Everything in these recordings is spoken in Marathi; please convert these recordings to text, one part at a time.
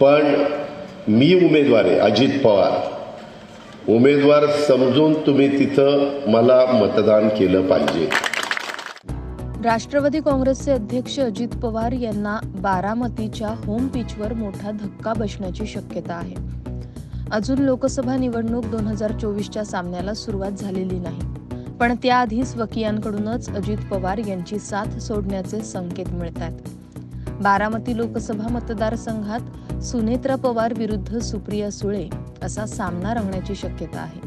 पण मी उमेदवार आहे अजित पवार. उमेदवार समजून तुम्ही तिथं मला मतदान केलं पाहिजे. राष्ट्रवादी काँग्रेसचे अध्यक्ष अजित पवार यांना बारामतीच्या होम पिचवर मोठा धक्का बसण्याची शक्यता आहे. अजून लोकसभा निवडणूक दोन हजार चोवीसच्या सामन्याला सुरुवात झालेली नाही. पण त्याआधी स्वकीयांकडूनच अजित पवार यांची साथ सोडण्याचे संकेत मिळत आहेत बारामती लोकसभा मतदारसंघात सुनेत्रा पवार विरुद्ध सुप्रिया सुळे असा सामना रंगण्याची शक्यता आहे.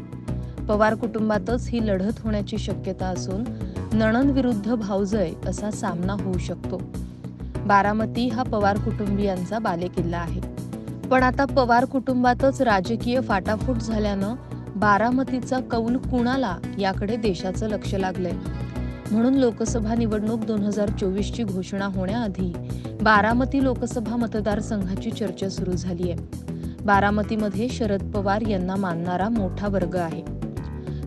पवार कुटुंबातच ही लढत होण्याची शक्यता असून नणन विरुद्ध भाऊजय असा सामना होऊ शकतो. बारामती हा पवार कुटुंबियांचा बालेकिल्ला आहे. पण आता पवार कुटुंबातच राजकीय फाटाफूट झाल्यानं बारामतीचा कौल कुणाला याकडे देशाचं लक्ष लागलंय? म्हणून लोकसभा निवडणूक दोन हजार चोवीसची घोषणा होण्याआधी बारामती लोकसभा मतदारसंघाची चर्चा सुरू झाली आहे. बारामतीमध्ये शरद पवार यांना मानणारा मोठा वर्ग आहे.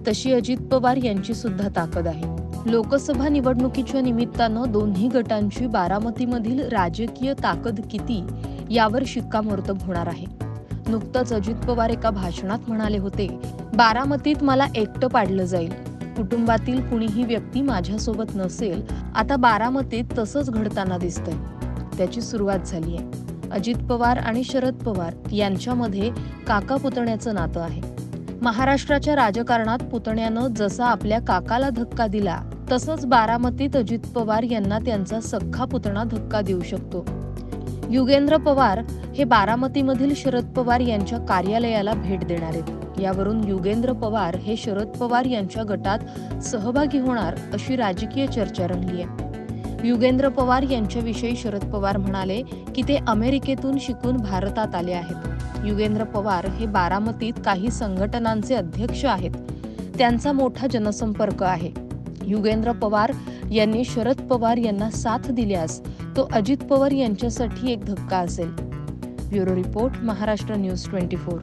तशी अजित पवार यांची सुद्धा ताकद आहे. लोकसभा निवडणुकीच्या निमित्तानं दोन्ही गटांची बारामतीमधील राजकीय ताकद किती यावर शिक्कामोर्तब होणार आहे. नुकतंच अजित पवार एका भाषणात म्हणाले होते बारामतीत मला एकटं पाडलं जाईल. कुटुंबातील कुणीही व्यक्ती माझ्यासोबत नसेल आता बारामतीत तसंच घडताना दिसतंय. त्याची सुरुवात झाली आहे. अजित पवार आणि शरद पवार यांच्यामध्ये काका पुतण्याचं नातं आहे. महाराष्ट्राच्या राजकारणात पुतण्यानं जसा आपल्या काकाला धक्का दिला तसंच बारामतीत अजित पवार यांना त्यांचा सख्खा पुतणा धक्का देऊ शकतो. युगेंद्र पवार हे बारामतीमधील शरद पवार यांच्या कार्यालयाला भेट देणार आहेत. यावरून युगेंद्र पवार हे शरद पवार यांच्या गटात सहभागी होणार अशी राजकीय चर्चा रंगली आहे. युगेंद्र पवार यांच्याविषयी शरद पवार म्हणाले की ते अमेरिकेतून शिकून भारतात आले आहेत. युगेंद्र पवार हे बारामतीत काही संघटनांचे अध्यक्ष आहेत. त्यांचा मोठा जनसंपर्क आहे. युगेंद्र पवार यांनी शरद पवार यांना साथ दिल्यास तो अजित पवार यांच्यासाठी एक धक्का असेल. Bureau report Maharashtra news twenty four.